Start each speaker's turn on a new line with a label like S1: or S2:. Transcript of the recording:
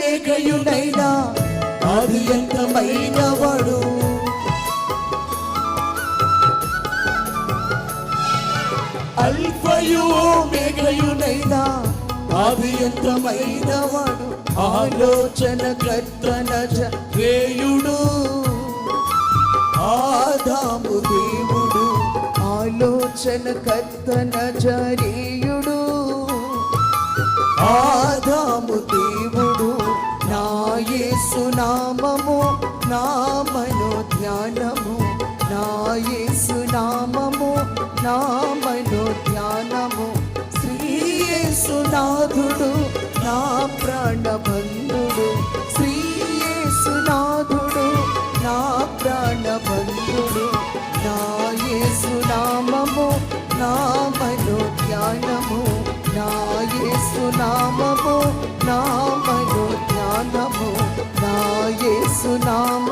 S1: మేఘయుడైనా ఆది అంతమైన వాడు అల్ఫయు మేఘయుడైనా ఆది అంతమైన వాడు ఆలోచన కర్తన వేయుడు ఆదాము దేవుడు ఆలోచన కర్తన జరీయుడు నామము నా మనోధ్యానము నా యేసు నామము నా మనోధ్యానము శ్రీ యేసునాథుడు నా ప్రాణబంధుడు. శ్రీ యేసునాథుడు నా ప్రాణబంధుడు. నా నామము నా మనోధ్యానము నా నామము నా নাম